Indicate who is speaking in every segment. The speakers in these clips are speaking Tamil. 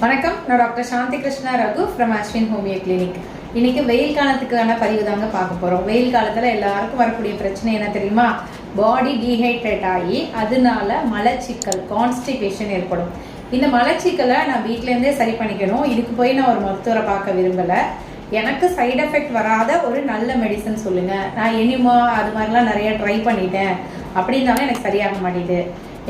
Speaker 1: வணக்கம். நான் doctor Shanthi Krishna Raghu from Ashwin homeo clinic இன்னைக்கு வெயில் காலத்துக்கான பதிவு தாங்க பார்க்க போகிறோம் வெயில் காலத்தில் எல்லாருக்கும் வரக்கூடிய பிரச்சனை என்ன தெரியுமா? பாடி டீஹைட்ரேட் ஆகி அதனால மலச்சிக்கல் கான்ஸ்டிபேஷன் ஏற்படும். இந்த மலச்சிக்கலை நான் வீட்டிலேருந்தே சரி பண்ணிக்கணும். இதுக்கு போய் நான் ஒரு மருத்துவரை பார்க்க விரும்பலை. எனக்கு சைடு எஃபெக்ட் வராத ஒரு நல்ல மெடிசன் சொல்லுங்கள் நான் எனிமா அது மாதிரிலாம் நிறைய ட்ரை பண்ணிட்டேன். அப்படின்னாலும் எனக்கு சரியாக மாட்டேங்குது.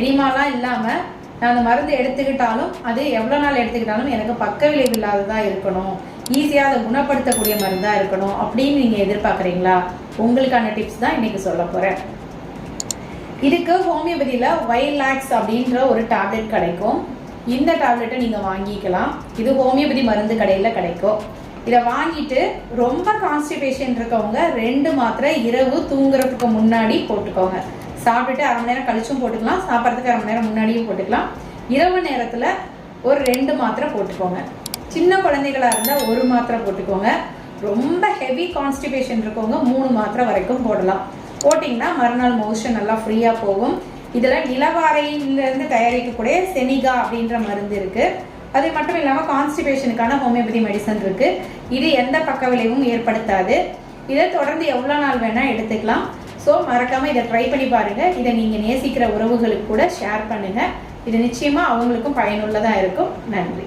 Speaker 1: எனிமாலாம் இல்லாமல் நான் அந்த மருந்து எடுத்துக்கிட்டாலும் அது எவ்வளோ நாள் எடுத்துக்கிட்டாலும் எனக்கு பக்க விளைவு இல்லாததா இருக்கணும். ஈஸியாக அதை குணப்படுத்தக்கூடிய மருந்தாக இருக்கணும் அப்படின்னு நீங்கள் எதிர்பார்க்குறீங்களா? உங்களுக்கான டிப்ஸ் தான் இன்னைக்கு சொல்ல போகிறேன் இதுக்கு ஹோமியோபதியில் வைலாக்ஸ் அப்படின்ற ஒரு டேப்லெட் கிடைக்கும். இந்த டேப்லெட்டை நீங்கள் வாங்கிக்கலாம். இது ஹோமியோபதி மருந்து கடையில் கிடைக்கும். இதை வாங்கிட்டு ரொம்ப கான்ஸ்டிபேஷன் இருக்கவங்க ரெண்டு மாத்திரை இரவு தூங்குறதுக்கு முன்னாடி போட்டுக்கோங்க. சாப்பிட்டுட்டு அரை மணி நேரம் கழிச்சும் போட்டுக்கலாம். சாப்பிட்றதுக்கு அரை மணி நேரம் முன்னாடியும் போட்டுக்கலாம். இரவு நேரத்தில் ஒரு ரெண்டு மாத்திரை போட்டுக்கோங்க. சின்ன குழந்தைகளாக இருந்தால் ஒரு மாத்திரை போட்டுக்கோங்க. ரொம்ப ஹெவி கான்ஸ்டிபேஷன் இருக்கவங்க மூணு மாத்திரை வரைக்கும் போடலாம். போட்டிங்கன்னா மறுநாள் மோஷன் நல்லா ஃப்ரீயாக போகும். இதில் நிலவாறையிலேருந்து தயாரிக்கக்கூடிய செனிகா அப்படின்ற மருந்து இருக்குது அது மட்டும் இல்லாமல் கான்ஸ்டிபேஷனுக்கான ஹோமியோபதி மெடிசன் இருக்குது இது எந்த பக்க விளைவும் ஏற்படுத்தாது. இதை தொடர்ந்து எவ்வளோ நாள் வேணால் எடுத்துக்கலாம். ஸோ மறக்காமல் இதை ட்ரை பண்ணி பாருங்கள் இதை நீங்கள் நேசிக்கிற உறவுகளுக்கு கூட ஷேர் பண்ணுங்கள் இது நிச்சயமாக அவங்களுக்கும் பயனுள்ளதாக இருக்கும். நன்றி.